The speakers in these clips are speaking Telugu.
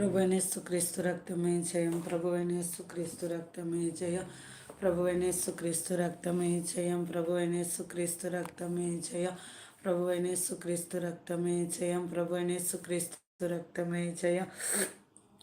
ప్రభువైన క్రీస్తు రక్తమే జయం ప్రభువైన క్రీస్తు రక్తమే జయం ప్రభువైన క్రీస్తు రక్తమే జయం ప్రభువైన క్రీస్తు రక్తమే జయం ప్రభువైన క్రీస్తు రక్తమే జయం ప్రభువైన క్రీస్తు రక్తమే జయం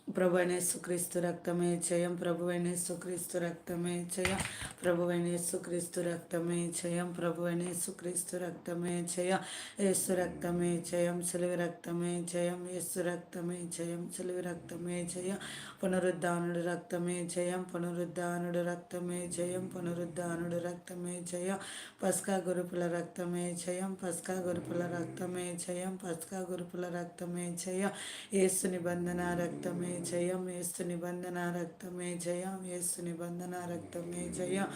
ప్రభువైన సుక్రీస్తు రక్తమే జయం ప్రభువైన సుక్రీస్తు రక్తమే జయం ప్రభువైన సుక్రీస్తు రక్తమే జయం ప్రభువైన సుక్రీస్తు రక్తమే జయం యేసు రక్తమే జయం సిలివి రక్తమే జయం యేసు రక్తమే జయం సిలివి రక్తమే జయం పునరుద్ధానుడు రక్తమే జయం పునరుద్ధానుడు రక్తమే జయం పునరుద్ధానుడు రక్తమే జయం పస్కా గురుపుల రక్తమే జయం పస్కా గురుపుల రక్తమే జయం పస్కా గురుపుల రక్తమే జయం యేసు నిబంధన రక్తమే జయం ఏస్తు నిబంధన రక్తమే జయం ఏస్తు నిబంధన రక్తమే జయం.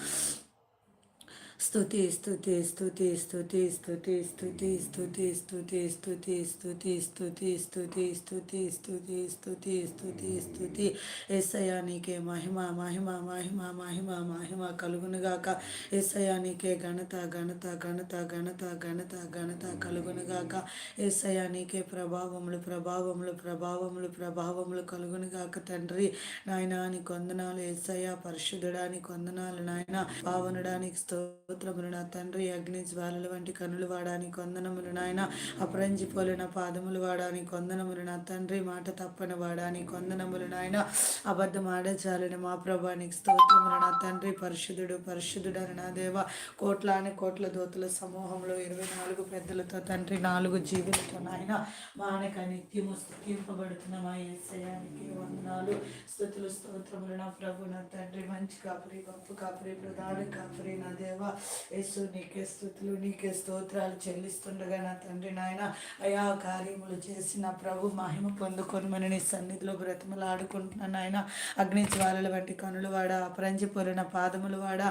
స్థుతి స్థుతి స్థుతి స్థుతి స్థుతి స్థుతి స్థుతి స్థుతి స్థుతి స్థుతి స్థుతి స్థుతి స్థుతి స్థుతి స్థుతి స్థుతి స్థుతి ఎస్సయానికే మహిమ మహిమ మహిమ మహిమ మహిమ కలుగునుగాక ఎస్సయానికే ఘనత ఘనత ఘనత ఘనత ఘనత ఘనత కలుగునుగాక ఎస్సయానికే ప్రభావములు ప్రభావములు ప్రభావములు ప్రభావములు కలుగునుగాక తండ్రి నాయనాని కొందనాలు ఎస్సయ్య పరిశుద్ధుడానికి కొందనాలు నాయన పావనుడానికి స్తో స్తోత్రములు నా తండ్రి అగ్ని జ్వాలల వంటి కనులు వాడానికి వందనములు నాయన. అపరంజిపోలిన పాదములు వాడానికి వందనములు నా తండ్రి. మాట తప్పని వాడానికి వందనములు నాయన. అబద్ధం ఆడచాలని మా ప్రభానికి స్తోత్రములు నా తండ్రి. పరిశుద్ధుడు పరిశుద్ధుడని నా దేవ. కోట్లాని కోట్ల దోతుల సమూహంలో ఇరవై నాలుగు పెద్దలతో తండ్రి నాలుగు జీవులతో నాయన. మానక నిత్యము స్థుతింపబడుతున్న మా ఏసయానికి వందనాలు. స్థుతులు స్తోత్రములు నా ప్రభు నా తండ్రి. మంచి కాపురి గొప్ప కాపురి ప్రధాన కాపురి నా దేవ. యేసు నీకే స్థుతులు నీకే స్తోత్రాలు చెల్లిస్తుండగా నా తండ్రి నాయన అయా కార్యములు చేసిన ప్రభు మహిమ పొందుకొని నీ సన్నిధిలో బ్రతిమలు ఆడుకుంటున్నాను ఆయన అగ్ని జ్వాలల వంటి కనులు వాడ అపరంజిపోలిన పాదములు వాడ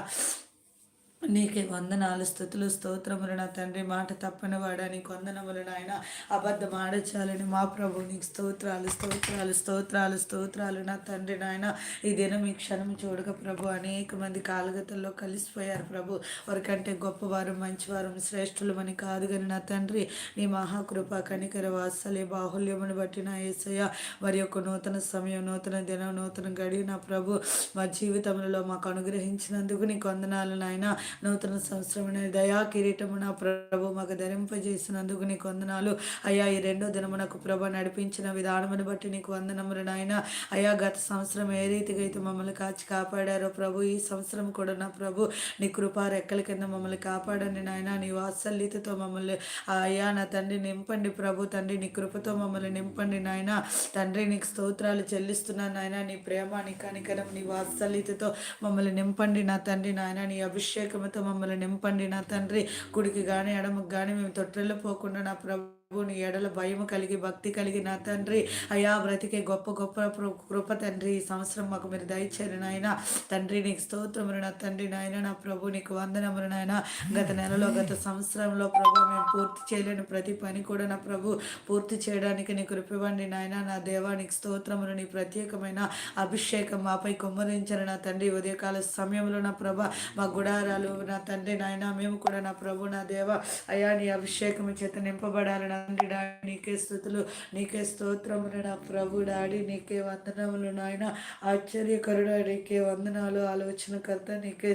నీకే వందనాలు స్థుతులు స్తోత్రములు నా తండ్రి. మాట తప్పని వాడని వందనములు నాయన. అబద్ధం ఆడచాలని మా ప్రభు నీకు స్తోత్రాలు స్తోత్రాలు స్తోత్రాలు స్తోత్రాలు నా తండ్రి నాయన. ఈ దినం ఈ క్షణం చూడక ప్రభు అనేక మంది కాలగతల్లో కలిసిపోయారు ప్రభు. వారికంటే గొప్పవారు మంచివారు శ్రేష్ఠులమని కాదు కానీ నా తండ్రి. నీ మహాకృప కనికర వాత్సల్య బాహుల్యమును బట్టి నా ఏసయ్య. వారి యొక్క నూతన సమయం నూతన దినం నూతన గడి నా ప్రభు. మా జీవితంలో మాకు అనుగ్రహించినందుకు నీకు వందనాలు నాయన. నూతన సంవత్సరమైన దయా కిరీటమున ప్రభు మాకు ధరింపజేసినందుకు నీకు వందనాలు. అయ్యా ఈ రెండో దినమునకు ప్రభ నడిపించిన విధానమును బట్టి నీకు వందనములు నాయన. అయ్యా గత సంవత్సరం ఏ రీతిగా అయితే మమ్మల్ని కాచి కాపాడారో ప్రభు ఈ సంవత్సరం కూడా నా ప్రభు నీ కృప రెక్కల కింద మమ్మల్ని కాపాడండి నాయన. నీ వాత్సల్యతతో మమ్మల్ని అయ్యా నా తండ్రి నింపండి ప్రభు తండ్రి నీ కృపతో మమ్మల్ని నింపండి నాయన. తండ్రి నీకు స్తోత్రాలు చెల్లిస్తున్నాను నాయన. నీ ప్రేమ నీ కనికరం నీ వాత్సల్యతతో మమ్మల్ని నింపండి నా తండ్రి నాయన. నీ అభిషేకం కృపతో మమ్మల్ని నింపండి నా తండ్రి. కుడికి కానీ ఎడమకు కానీ మేము తొట్టెళ్ళిపోకుండా నా ప్రభు ప్రభుని ఎడల భయం కలిగి భక్తి కలిగి నా తండ్రి. అయా బ్రతికే గొప్ప గొప్ప కృప తండ్రి. ఈ సంవత్సరం మాకు మీరు దయచేరు నాయన. తండ్రి నీకు స్తోత్రములు నా తండ్రి నాయన. నా ప్రభు నీకు వందనములు నాయన. గత నెలలో గత సంవత్సరంలో ప్రభు మేము పూర్తి చేయలేని ప్రతి పని కూడా నా ప్రభు పూర్తి చేయడానికి నీకు కృపివ్వండి నాయన. నా దేవానికి స్తోత్రములు నీ ప్రత్యేకమైన అభిషేకం మాపై కుమ్మరించిన నా తండ్రి. ఉదయకాల సమయంలో నా ప్రభ మా గుడారాలు నా తండ్రి నాయన. మేము కూడా నా ప్రభు నా దేవ. అయా నీ అభిషేకం చేత నింపబడాలి తండ్రి డాడీ నీకే స్థుతులు నీకే స్తోత్రములు నా ప్రభు డాడీ నీకే వందనములు నాయన. ఆశ్చర్యకరుడా నీకే వందనాలు ఆలోచనకర్త నీకే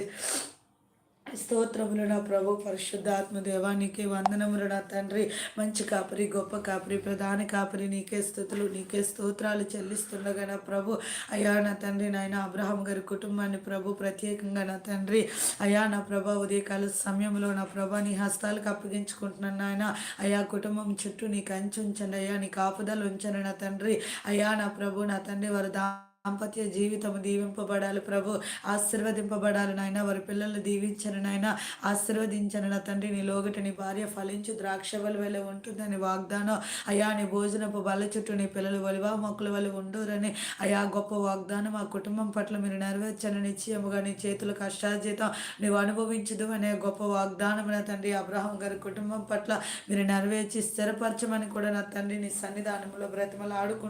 స్తోత్రములు నా ప్రభు పరిశుద్ధాత్మ దేవానికి వందనములు నా తండ్రి. మంచి కాపరి గొప్ప కాపరి ప్రధాన కాపరి నీకే స్థుతులు నీకే స్తోత్రాలు చెల్లిస్తుండగా నా ప్రభు. అయా నా తండ్రి నాయన అబ్రహం గారి కుటుంబాన్ని ప్రభు ప్రత్యేకంగా నా తండ్రి. అయా నా ప్రభ ఉదయకాల సమయంలో నా ప్రభ నీ హస్తాలకు అప్పగించుకుంటున్నాను నాయన. అయా కుటుంబం చుట్టూ నీకు అంచు ఉంచండి అయ్యా నీ కాపుదలు ఉంచండి నా తండ్రి. అయా నా ప్రభు నా తండ్రి వారు దా దాంపత్య జీవితం దీవింపబడాలి ప్రభు. ఆశీర్వదింపబడాలి నాయన. వారి పిల్లల్ని దీవించను నాయన. ఆశీర్వదించను నా తండ్రి. నీ లోగట నీ భార్య ఫలించు ద్రాక్ష వల్ల ఉంటుందని వాగ్దానం. అయా నీ భోజనపు బల చుట్టూ నీ పిల్లలు వలివా మొక్కల వల్ల ఉండరని. అయా గొప్ప వాగ్దానం మా కుటుంబం పట్ల మీరు నెరవేర్చని నిశ్చయముగా నీ చేతులు కష్టార్జితం నువ్వు అనుభవించదు అనే గొప్ప వాగ్దానం నా తండ్రి. అబ్రహం గారి కుటుంబం పట్ల మీరు నెరవేర్చి స్థిరపరచమని కూడా నా తండ్రి నీ సన్నిధానంలో బ్రతిమలు ఆడుకుంటూ